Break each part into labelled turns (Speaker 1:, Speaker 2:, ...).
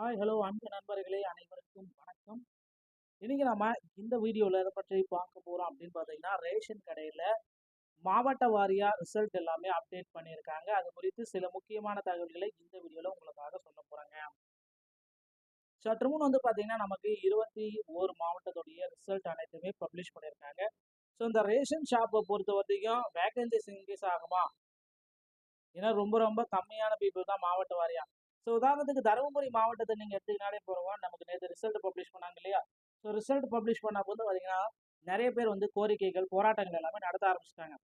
Speaker 1: Hi hello அன்பு நண்பர்களே அனைவருக்கும் வணக்கம். இன்னைக்கு நம்ம இந்த வீடியோவில் எதை பற்றி பார்க்க போகிறோம் அப்படின்னு பார்த்தீங்கன்னா ரேஷன் கடையில் மாவட்ட வாரியாக ரிசல்ட் எல்லாமே அப்டேட் பண்ணியிருக்காங்க. அது குறித்து சில முக்கியமான தகவல்களை இந்த வீடியோவில் உங்களுக்காக சொல்ல போகிறாங்க சற்று முன் வந்து பார்த்தீங்கன்னா நமக்கு இருபத்தி ஓரு மாவட்டத்துடைய ரிசல்ட் அனைத்துமே பப்ளிஷ் பண்ணியிருக்காங்க. ஸோ இந்த ரேஷன் ஷாப்பை பொறுத்த வரைக்கும் வேகன்சிஸ் இன்க்ரீஸ் ஆகுமா? ஏன்னா ரொம்ப ரொம்ப கம்மியான பீப்புள் தான் மாவட்ட வாரியா ஸோ உதாரணத்துக்கு தருமபுரி மாவட்டத்தை நீங்கள் எடுத்துக்கினாலே போகிறோம் நமக்கு நேற்று ரிசல்ட் பப்ளிஷ் பண்ணாங்க இல்லையா? ஸோ ரிசல்ட் பப்ளிஷ் பண்ண போது பார்த்தீங்கன்னா நிறைய பேர் வந்து கோரிக்கைகள் போராட்டங்கள் எல்லாமே நடத்த ஆரம்பிச்சிட்டாங்க.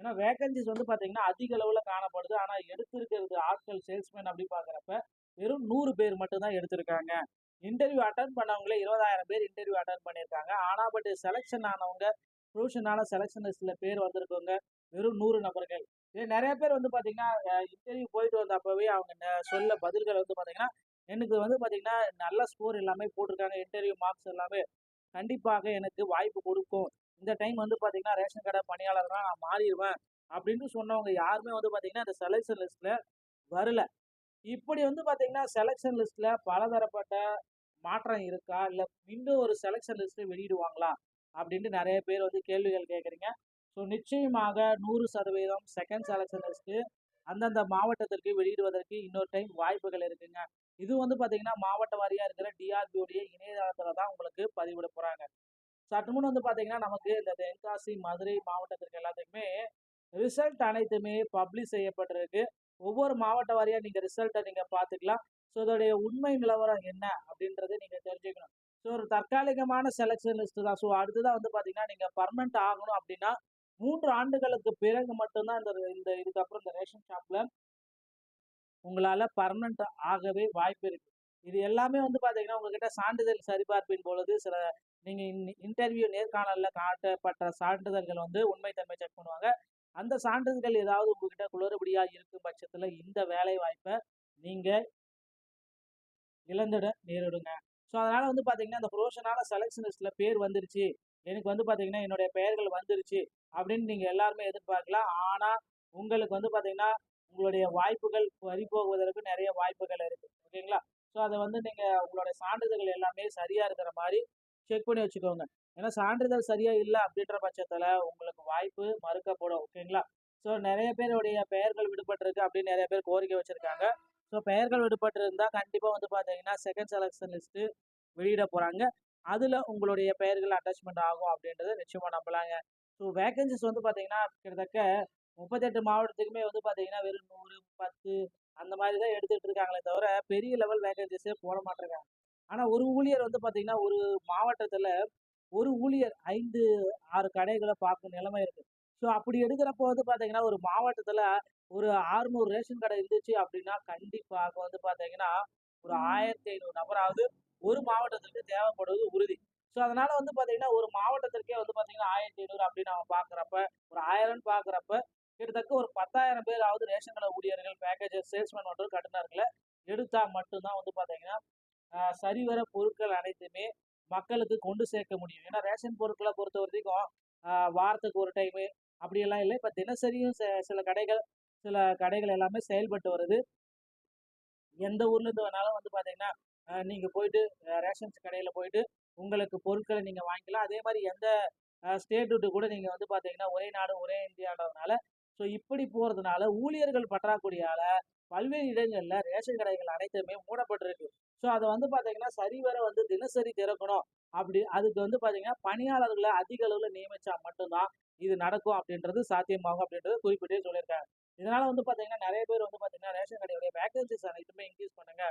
Speaker 1: ஏன்னா வேகன்சிஸ் வந்து பார்த்தீங்கன்னா அதிக அளவில் காணப்படுது. ஆனால் எடுத்திருக்கிறது ஆட்கள் சேல்ஸ்மேன் அப்படி பார்க்குறப்ப வெறும் நூறு பேர் மட்டும்தான் எடுத்திருக்காங்க. இன்டர்வியூ அட்டன் பண்ணவங்களே இருபதாயிரம் பேர் இன்டர்வியூ அட்டன் பண்ணியிருக்காங்க. ஆனால் பட் செலெக்ஷன் ஆனவங்க ப்ரொஃபஷனால செலெக்ஷன் லிஸ்ட்டில் பேர் வந்திருக்கவங்க வெறும் நூறு நபர்கள். நிறைய பேர் வந்து பார்த்தீங்கன்னா இன்டர்வியூ போயிட்டு வந்தப்பவே அவங்க சொல்ல பதில்கள் வந்து பார்த்தீங்கன்னா எனக்கு வந்து பார்த்தீங்கன்னா நல்ல ஸ்கோர் எல்லாமே போட்டிருக்காங்க இன்டர்வியூ மார்க்ஸ் எல்லாமே. கண்டிப்பாக எனக்கு வாய்ப்பு கொடுக்கும். இந்த டைம் வந்து பார்த்தீங்கன்னா ரேஷன் கடை பணியாளராக நான் மாறிடுவேன் அப்படின்னு சொன்னவங்க யாருமே வந்து பார்த்தீங்கன்னா அந்த செலெக்ஷன் லிஸ்ட்டில் வரல. இப்படி வந்து பார்த்தீங்கன்னா செலெக்ஷன் லிஸ்ட்டில் பலதரப்பட்ட மாற்றம் இருக்கா? இல்லை இன்னும் ஒரு செலெக்ஷன் லிஸ்ட்டு வெளியிடுவாங்களா? அப்படின்ட்டு நிறைய பேர் வந்து கேள்விகள் கேட்குறீங்க ஸோ நிச்சயமாக நூறு சதவீதம் செகண்ட் செலெக்ஷன் லிஸ்ட்டு அந்தந்த மாவட்டத்திற்கு வெளியிடுவதற்கு இன்னொரு டைம் வாய்ப்புகள் இருக்குங்க. இது வந்து பார்த்தீங்கன்னா மாவட்ட வாரியாக இருக்கிற டிஆர்பியோடைய இணையதளத்தில் தான் உங்களுக்கு பதிவிட போகிறாங்க சற்று முன் வந்து பார்த்தீங்கன்னா நமக்கு இந்த தென்காசி மதுரை மாவட்டத்திற்கு எல்லாத்துக்குமே ரிசல்ட் அனைத்துமே பப்ளிஷ் செய்யப்பட்டிருக்கு. ஒவ்வொரு மாவட்ட வாரியாக நீங்கள் ரிசல்ட்டை நீங்கள் பார்த்துக்கலாம். ஸோ இதோடைய உண்மை நிலவரம் என்ன அப்படின்றத நீங்கள் தெரிஞ்சுக்கணும். ஸோ ஒரு தற்காலிகமான செலெக்ஷன் லிஸ்ட்டு தான். ஸோ அடுத்ததான் வந்து பார்த்தீங்கன்னா நீங்கள் பர்மனெண்ட் ஆகணும் அப்படின்னா மூன்று ஆண்டுகளுக்கு பிறகு மட்டும்தான் இந்த இந்த இதுக்கப்புறம் இந்த ரேஷன் ஷாப்ல உங்களால பர்மனண்ட் ஆகவே வாய்ப்பு இருக்கு. இது எல்லாமே வந்து பாத்தீங்கன்னா உங்ககிட்ட சான்றிதழ் சரிபார்ப்பின் பொழுது சில நீங்க இன்டர்வியூ நேர்காணல்ல காட்டப்பட்ட சான்றிதழ்கள் வந்து உண்மைத்தன்மை செக் பண்ணுவாங்க. அந்த சான்றிதழ்கள் ஏதாவது உங்ககிட்ட குளறுபடியா இருக்கும் பட்சத்துல இந்த வேலை வாய்ப்பை நீங்க இழந்துட நேரிடுங்க. ஸோ அதனால வந்து பாத்தீங்கன்னா அந்த ப்ரொஃபஷனால செலெக்ஷன் லிஸ்ட்ல பேர் வந்துருச்சு. எனக்கு வந்து பார்த்தீங்கன்னா என்னுடைய பெயர்கள் வந்துருச்சு அப்படின்னு நீங்கள் எல்லாருமே எதிர்பார்க்கலாம். ஆனால் உங்களுக்கு வந்து பார்த்தீங்கன்னா உங்களுடைய வாய்ப்புகள் பறிபோகுவதற்கு நிறைய வாய்ப்புகள் இருக்குது ஓகேங்களா? ஸோ அதை வந்து நீங்கள் உங்களுடைய சான்றிதழ்கள் எல்லாமே சரியாக இருக்கிற மாதிரி செக் பண்ணி வச்சுக்கோங்க. ஏன்னா சான்றிதழ் சரியாக இல்லை அப்படின்ற பட்சத்தில் உங்களுக்கு வாய்ப்பு மறுக்கப்படும். ஓகேங்களா? ஸோ நிறைய பேருடைய பெயர்கள் விடுபட்டிருக்கு அப்படின்னு நிறைய பேர் கோரிக்கை வச்சுருக்காங்க. ஸோ பெயர்கள் விடுபட்டு இருந்தால் கண்டிப்பாக வந்து பார்த்தீங்கன்னா செகண்ட் செலெக்ஷன் லிஸ்ட்டு வெளியிட போகிறாங்க அதில் உங்களுடைய பெயர்கள் அட்டாச்மெண்ட் ஆகும் அப்படின்றத நிச்சயமாக நம்பலாங்க. ஸோ வேகன்சிஸ் வந்து பார்த்தீங்கன்னா கிட்டத்தட்ட முப்பத்தெட்டு மாவட்டத்துக்குமே வந்து பார்த்தீங்கன்னா வெறும் நூறு பத்து அந்த மாதிரி தான் எடுத்துகிட்டு இருக்காங்களே தவிர பெரிய லெவல் வேகன்சிஸே போட மாட்டேங்கிறாங்க ஆனால் ஒரு ஊழியர் வந்து பார்த்தீங்கன்னா ஒரு மாவட்டத்தில் ஒரு ஊழியர் ஐந்து ஆறு கடைகளை பார்க்கும் நிலைமை இருக்குது ஸோ அப்படி எடுக்கிறப்போ வந்து பார்த்தீங்கன்னா ஒரு மாவட்டத்தில் ஒரு ஆறுநூறு ரேஷன் கடை இருந்துச்சு அப்படின்னா கண்டிப்பாக வந்து பார்த்தீங்கன்னா ஒரு ஆயிரத்தி ஐநூறு நபராவது ஒரு மாவட்டத்திற்கு தேவைப்படுவது உறுதி. ஸோ அதனால வந்து பார்த்தீங்கன்னா ஒரு மாவட்டத்திற்கே வந்து பார்த்தீங்கன்னா ஆயிரத்தி ஐநூறு அப்படின்னு நம்ம பார்க்குறப்ப ஒரு ஆயிரம்னு பார்க்குறப்ப கிட்டத்தட்ட ஒரு பத்தாயிரம் பேராவது ரேஷன் கடை ஊழியர்கள் பேக்கேஜர் சேல்ஸ்மேன் மற்றும் கட்டுநர்களை எடுத்தால் மட்டும்தான் வந்து பார்த்தீங்கன்னா சரிவர பொருட்கள் அனைத்துமே மக்களுக்கு கொண்டு சேர்க்க முடியும். ஏன்னா ரேஷன் பொருட்களை பொறுத்த வரைக்கும் வாரத்துக்கு ஒரு டைமு அப்படியெல்லாம் இல்லை. இப்போ தினசரியும் சில கடைகள் சில கடைகள் எல்லாமே செயல்பட்டு வருது. எந்த ஊர்லேருந்து வேணாலும் வந்து பார்த்தீங்கன்னா நீங்கள் நீங்க போயிட்டு ரேஷன்ஸ் கடையில போயிட்டு உங்களுக்கு பொருட்களை நீங்க வாங்கிக்கலாம். அதே மாதிரி எந்த ஸ்டேட் விட்டு கூட நீங்க வந்து பார்த்தீங்கன்னா ஒரே நாடு ஒரே இந்தியான்றதுனால ஸோ இப்படி போகிறதுனால ஊழியர்கள் பற்றாக்குறையால பல்வேறு இடங்களில் ரேஷன் கடைகள் அனைத்துமே மூடப்பட்டிருக்கு. ஸோ அதை வந்து பாத்தீங்கன்னா சரிவர வந்து தினசரி திறக்கணும். அப்படி அதுக்கு வந்து பார்த்தீங்கன்னா பணியாளர்களை அதிக அளவில் நியமிச்சா மட்டும்தான் இது நடக்கும் அப்படின்றது சாத்தியமாகும் அப்படின்றது குறிப்பிட்டே சொல்லியிருக்காங்க. இதனால வந்து பார்த்தீங்கன்னா நிறைய பேர் வந்து பார்த்தீங்கன்னா ரேஷன் கடையுடைய வேகன்சிஸ் அனைத்துமே இன்க்ரீஸ் பண்ணுங்க.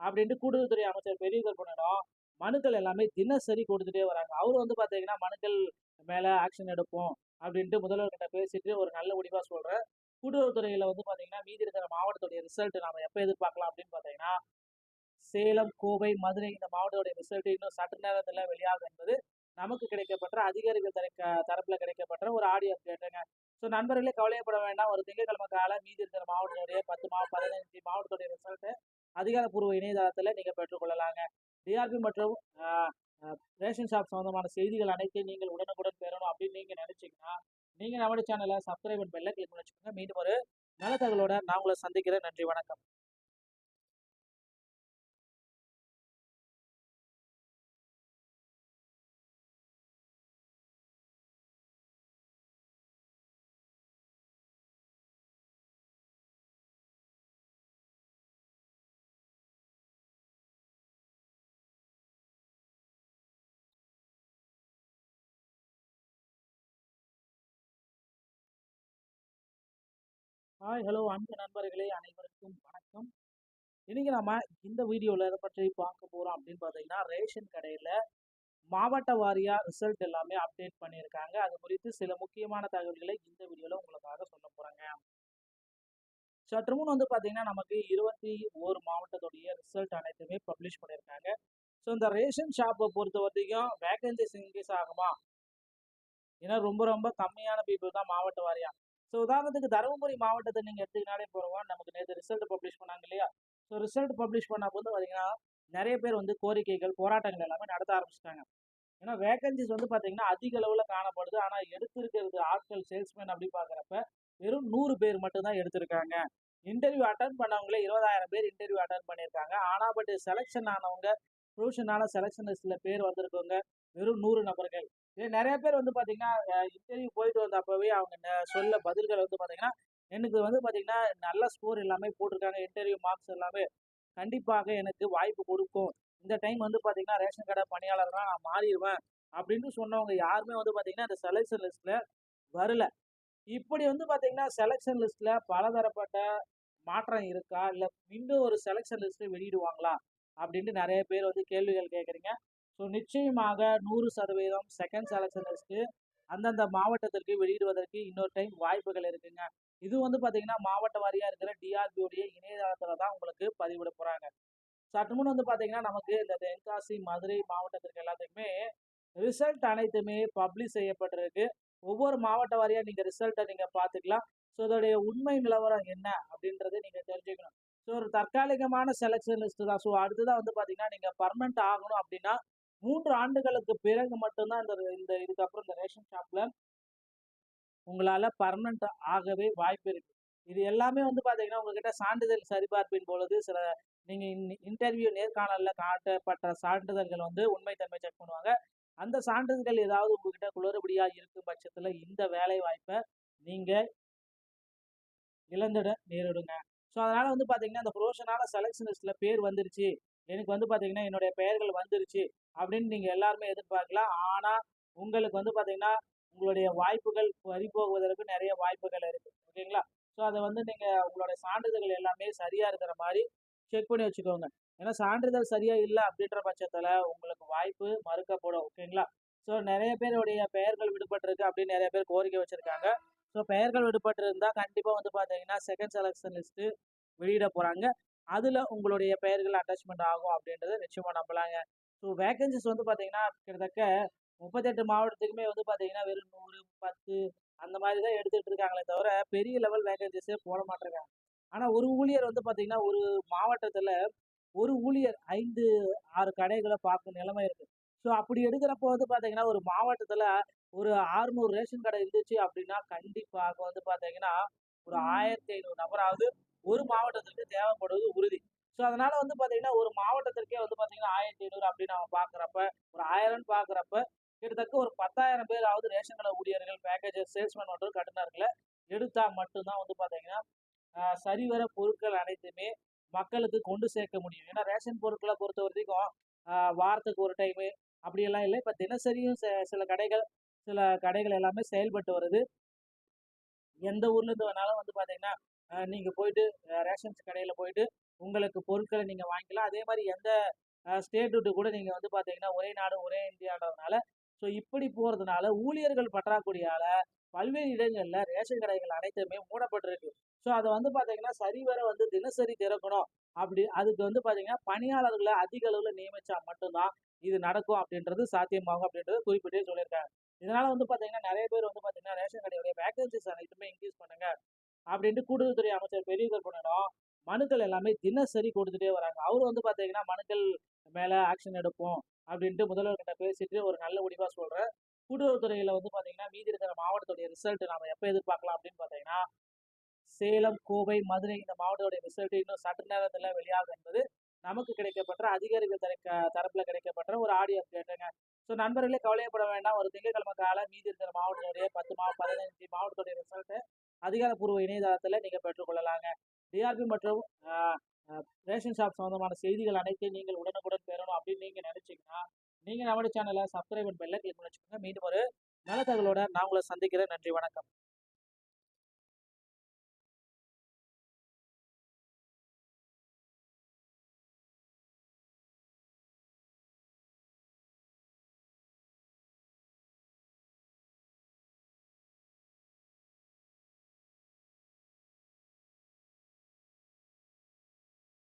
Speaker 1: அப்படின்ட்டு கூடுதல்துறை அமைச்சர் பெரிய கருப்பணனும் மனுக்கள் எல்லாமே தினசரி கொடுத்துட்டே வராங்க. அவர் வந்து பார்த்தீங்கன்னா மனுக்கள் மேலே ஆக்ஷன் எடுப்போம் அப்படின்ட்டு முதல்வர்கிட்ட பேசிட்டு ஒரு நல்ல முடிவாக சொல்கிறேன் கூட்டுறவுத்துறையில் வந்து பார்த்தீங்கன்னா மீதி இருக்கிற மாவட்டத்துடைய ரிசல்ட் நம்ம எப்போ எதிர்பார்க்கலாம் அப்படின்னு பார்த்தீங்கன்னா சேலம் கோவை மதுரை இந்த மாவட்டத்துடைய ரிசல்ட் இன்னும் சற்று நேரத்தில் வெளியாகும் என்பது நமக்கு கிடைக்கப்பட்ட அதிகாரிகள் தரக்க தரப்பில் கிடைக்கப்பட்ட ஒரு ஆடியோ கேட்டுங்க. ஸோ நண்பர்களே கவலையப்பட வேண்டாம். ஒரு திங்கட்கிழமை கால மீதி இருக்கிற மாவட்டத்துடைய பத்து மா பதினஞ்சு மாவட்டத்துடைய ரிசல்ட்டு அதிகாரப்பூர்வ இணையதளத்தில் நீங்கள் பெற்றுக்கொள்ளலாங்க. டிஆர்பி மற்றும் ஆஹ், ரேஷன் ஷாப் சம்பந்தமான செய்திகள் அனைத்தையும் நீங்கள் உடனுக்குடன் பெறணும் அப்படின்னு நீங்கள் நினைச்சீங்கன்னா நீங்கள் நம்மளுடைய சேனலை சப்ஸ்கிரைப் பண்ணி பெல்ல கிளிக் பண்ணி வச்சுக்கோங்க. மீண்டும் ஒரு நல்ல தகவலோட நான் உங்களை சந்திக்கிறேன். நன்றி வணக்கம். ஹாய் ஹலோ அன்பு நண்பர்களே அனைவருக்கும் வணக்கம். இன்னைக்கு நம்ம இந்த வீடியோவில் எதை பற்றி பார்க்க போகிறோம் அப்படின்னு பார்த்தீங்கன்னா ரேஷன் கடையில் மாவட்ட வாரியாக ரிசல்ட் எல்லாமே அப்டேட் பண்ணியிருக்காங்க. அது குறித்து சில முக்கியமான தகவல்களை இந்த வீடியோவில் உங்களுக்காக சொல்ல போறாங்க. சற்று முன் வந்து பாத்தீங்கன்னா நமக்கு இருபத்தி ஓரு மாவட்டத்துடைய ரிசல்ட் அனைத்துமே பப்ளிஷ் பண்ணியிருக்காங்க. ஸோ இந்த ரேஷன் ஷாப்பை பொறுத்த வரைக்கும் வேகன்சிஸ் இன்க்ரீஸ் ஆகுமா? ஏன்னா ரொம்ப ரொம்ப கம்மியான பீப்புள் தான் மாவட்ட வாரியாக ஸோ உதாரணத்துக்கு தருமபுரி மாவட்டத்தை நீங்கள் எடுத்துக்கினாலே போகிறோம் நமக்கு நேற்று ரிசல்ட் பப்ளிஷ் பண்ணாங்க இல்லையா? ஸோ ரிசல்ட் பப்ளிஷ் பண்ண போது பார்த்தீங்கன்னா நிறைய பேர் வந்து கோரிக்கைகள் போராட்டங்கள் எல்லாமே நடத்த ஆரம்பிச்சிட்டாங்க. ஏன்னா வேகன்சிஸ் வந்து பார்த்தீங்கன்னா அதிக அளவில் காணப்படுது. ஆனால் எடுத்திருக்கிறது ஆட்கள் சேல்ஸ்மேன் அப்படி பார்க்குறப்ப வெறும் நூறு பேர் மட்டும்தான் எடுத்திருக்காங்க. இன்டர்வியூ அட்டன் பண்ணவங்களே இருபதாயிரம் பேர் இன்டர்வியூ அட்டன் பண்ணியிருக்காங்க. ஆனால் பட் செலெக்ஷன் ஆனவங்க ப்ரொஃபஷனால செலெக்ஷன் லிஸ்ட்டில் பேர் வந்திருக்கவங்க வெறும் நூறு நபர்கள். நிறைய பேர் வந்து பார்த்தீங்கன்னா இன்டர்வியூ போயிட்டு வந்த அப்போவே அவங்க சொல்ல பதில்கள் வந்து பார்த்தீங்கன்னா எனக்கு வந்து பார்த்தீங்கன்னா நல்ல ஸ்கோர் எல்லாமே போட்டிருக்காங்க இன்டர்வியூ மார்க்ஸ் எல்லாமே. கண்டிப்பாக எனக்கு வாய்ப்பு கொடுக்கும். இந்த டைம் வந்து பார்த்தீங்கன்னா ரேஷன் கடை பணியாளராக நான் மாறிடுவேன் அப்படின்னு சொன்னவங்க யாருமே வந்து பார்த்தீங்கன்னா அந்த செலெக்ஷன் லிஸ்ட்டில் வரல. இப்படி வந்து பார்த்தீங்கன்னா செலெக்ஷன் லிஸ்ட்டில் பலதரப்பட்ட மாற்றம் இருக்கா? இல்லை மீண்டும் ஒரு செலெக்ஷன் லிஸ்ட்டு வெளியிடுவாங்களா? அப்படின்ட்டு நிறைய பேர் வந்து கேள்விகள் கேட்குறீங்க ஸோ நிச்சயமாக நூறு சதவீதம் செகண்ட் செலெக்ஷன் அந்தந்த மாவட்டத்திற்கு வெளியிடுவதற்கு இன்னொரு டைம் வாய்ப்புகள் இருக்குங்க. இது வந்து பார்த்தீங்கன்னா மாவட்ட வாரியாக இருக்கிற டிஆர்பியோடைய இணையதளத்தில் தான் உங்களுக்கு பதிவிட போகிறாங்க சற்று முன் வந்து பார்த்தீங்கன்னா நமக்கு இந்த தென்காசி மதுரை மாவட்டத்திற்கு எல்லாத்துக்குமே ரிசல்ட் அனைத்துமே பப்ளிஷ் செய்யப்பட்டிருக்கு. ஒவ்வொரு மாவட்ட வாரியாக நீங்கள் ரிசல்ட்டை நீங்கள் பார்த்துக்கலாம். ஸோ இதோடைய உண்மை நிலவரம் என்ன அப்படின்றத நீங்கள் தெரிஞ்சுக்கணும். ஸோ ஒரு தற்காலிகமான செலெக்ஷன் லிஸ்ட்டு தான். ஸோ அடுத்ததான் வந்து பார்த்தீங்கன்னா நீங்கள் பர்மனெண்ட் ஆகணும் அப்படின்னா மூன்று ஆண்டுகளுக்கு பிறகு மட்டும்தான் இந்த இந்த இதுக்கப்புறம் இந்த ரேஷன் ஷாப்ல உங்களால் பர்மனெண்ட் ஆகவே வாய்ப்பு இருக்கு. இது எல்லாமே வந்து பாத்தீங்கன்னா உங்ககிட்ட சான்றிதழ் சரிபார்ப்பின் பொழுது சில நீங்கள் இன்டர்வியூ நேர்காணலில் காட்டப்பட்ட சான்றிதழ்கள் வந்து உண்மைத்தன்மை செக் பண்ணுவாங்க. அந்த சான்றிதழ்கள் ஏதாவது உங்ககிட்ட குளறுபடியாக இருக்கும் பட்சத்தில் இந்த வேலை வாய்ப்பை நீங்கள் இழந்துட நேரிடுங்க. ஸோ அதனால் வந்து பாத்தீங்கன்னா அந்த ப்ரொஃபஷனால செலெக்ஷன் லிஸ்ட்ல பேர் வந்துருச்சு. எனக்கு வந்து பார்த்தீங்கன்னா என்னுடைய பெயர்கள் வந்துருச்சு அப்படின்னு நீங்கள் எல்லாருமே எதிர்பார்க்கலாம். ஆனால் உங்களுக்கு வந்து பார்த்தீங்கன்னா உங்களுடைய வாய்ப்புகள் பறி போகுவதற்கு நிறைய வாய்ப்புகள் இருக்குது ஓகேங்களா? ஸோ அதை வந்து நீங்கள் உங்களுடைய சான்றிதழ்கள் எல்லாமே சரியாக இருக்கிற மாதிரி செக் பண்ணி வச்சுக்கோங்க. ஏன்னா சான்றிதழ் சரியாக இல்லை அப்படின்ற பட்சத்தில் உங்களுக்கு வாய்ப்பு மறுக்கப்படும். ஓகேங்களா? ஸோ நிறைய பேருடைய பெயர்கள் விடுபட்டிருக்கு அப்படின்னு நிறைய பேர் கோரிக்கை வச்சுருக்காங்க. ஸோ பெயர்கள் விடுபட்டிருந்தால் கண்டிப்பாக வந்து பார்த்தீங்கன்னா செகண்ட் செலெக்ஷன் லிஸ்ட்டு வெளியிட போகிறாங்க அதில் உங்களுடைய பெயர்கள் அட்டாச்மெண்ட் ஆகும் அப்படின்றத நிச்சயமாக நம்பலாங்க. ஸோ வேகன்சிஸ் வந்து பார்த்தீங்கன்னா கிட்டத்தட்ட முப்பத்தெட்டு மாவட்டத்துக்குமே வந்து பார்த்தீங்கன்னா வெறும் நூறு பத்து அந்த மாதிரி தான் எடுத்துகிட்டு இருக்காங்களே தவிர பெரிய லெவல் வேகன்சிஸே போட மாட்டேங்காங்க ஆனால் ஒரு ஊழியர் வந்து பார்த்தீங்கன்னா ஒரு மாவட்டத்தில் ஒரு ஊழியர் ஐந்து ஆறு கடைகளை பார்க்கும் நிலைமை இருக்கு. ஸோ அப்படி எடுக்கிறப்போ வந்து பார்த்தீங்கன்னா ஒரு மாவட்டத்தில் ஒரு ஆறுநூறு ரேஷன் கடை இருந்துச்சு அப்படின்னா கண்டிப்பாக வந்து பார்த்தீங்கன்னா ஒரு ஆயிரத்தி ஐநூறு நபராவது ஒரு மாவட்டத்திற்கு தேவைப்படுவது உறுதி. ஸோ அதனால வந்து பார்த்தீங்கன்னா ஒரு மாவட்டத்திற்கே வந்து பார்த்தீங்கன்னா ஆயிரத்தி ஐநூறு அப்படின்னு நம்ம பார்க்குறப்ப ஒரு ஆயிரம்னு பார்க்குறப்ப கிட்டத்தட்ட ஒரு பத்தாயிரம் பேராவது ரேஷன் கடை ஊழியர்கள் பேக்கேஜர் சேல்ஸ்மேன் மற்றும் கட்டுநர்களை எடுத்தால் மட்டும்தான் வந்து பார்த்தீங்கன்னா ஆஹ் சரிவர பொருட்கள் அனைத்துமே மக்களுக்கு கொண்டு சேர்க்க முடியும். ஏன்னா ரேஷன் பொருட்களை பொறுத்த வரைக்கும் ஆஹ் வாரத்துக்கு ஒரு டைமு அப்படியெல்லாம் இல்லை. இப்போ தினசரியும் சில கடைகள் சில கடைகள் எல்லாமே செயல்பட்டு வருது. எந்த ஊர்லேருந்து வேணாலும் வந்து பார்த்தீங்கன்னா நீங்கள் போயிட்டு ரேஷன்ஸ் கடையில் போயிட்டு உங்களுக்கு பொருட்களை நீங்கள் வாங்கிக்கலாம். அதே மாதிரி எந்த ஸ்டேட் விட்டு கூட நீங்கள் வந்து பார்த்தீங்கன்னா ஒரே நாடு ஒரே இந்தியான்றதுனால ஸோ இப்படி போகிறதுனால ஊழியர்கள் பற்றாக்குறையால் பல்வேறு இடங்களில் ரேஷன் கடைகள் அனைத்துமே மூடப்பட்டிருக்கு. ஸோ அதை வந்து பார்த்தீங்கன்னா சரிவர வந்து தினசரி திறக்கணும். அப்படி அதுக்கு வந்து பார்த்தீங்கன்னா பணியாளர்களை அதிக அளவில் நியமித்தா மட்டும்தான் இது நடக்கும் அப்படின்றது சாத்தியமாகும் அப்படின்றது குறிப்பிட்டே சொல்லியிருக்காங்க. இதனால வந்து பார்த்தீங்கன்னா நிறைய பேர் வந்து பார்த்தீங்கன்னா ரேஷன் கடையுடைய வேகன்சிஸ் அனைத்துமே இன்க்ரீஸ் பண்ணுங்க. அப்படின்ட்டு கூட்டுறவுத்துறை அமைச்சர் பெரிய பண்ணணும் மனுக்கள் எல்லாமே தினசரி கொடுத்துட்டே வராங்க. அவர் வந்து பார்த்தீங்கன்னா மனுக்கள் மேலே ஆக்ஷன் எடுப்போம் அப்படின்ட்டு முதல்வர்கிட்ட பேசிட்டு ஒரு நல்ல முடிவாக சொல்கிறேன் கூட்டுறவுத்துறையில் வந்து பார்த்தீங்கன்னா மீதி இருக்கிற மாவட்டத்துடைய ரிசல்ட் நம்ம எப்போ எதிர்பார்க்கலாம் அப்படின்னு பார்த்தீங்கன்னா சேலம் கோவை மதுரை இந்த மாவட்டத்துடைய ரிசல்ட் இன்னும் சற்று நேரத்தில் வெளியாகும் என்பது நமக்கு கிடைக்கப்பட்ட அதிகாரிகள் தர தரப்பில் கிடைக்கப்பட்ட ஒரு ஆடியோ அப்டேட்டுங்க ஸோ நண்பர்களே கவலையப்பட வேண்டாம். ஒரு திங்கட்கிழமை கால மீதி இருக்கிற மாவட்டத்துடைய பத்து மா பதினஞ்சு மாவட்டத்துடைய ரிசல்ட்டு அதிகாரப்பூர்வ இணையதளத்தில் நீங்கள் பெற்றுக்கொள்ளலாங்க. டிஆர்பி மற்றும் ரேஷன் ஷாப் சம்மந்தமான செய்திகள் அனைத்தையும் நீங்கள் உடனுக்குடன் பெறணும் அப்படின்னு நீங்கள் நினச்சிங்கன்னா நீங்கள் நம்முடைய சேனலை சப்ஸ்கிரைப் பெல்ல கிளிக் பண்ணி வச்சுக்கோங்க. மீண்டும் ஒரு நல்ல தகவலோட நான் உங்களை சந்திக்கிறேன். நன்றி வணக்கம்.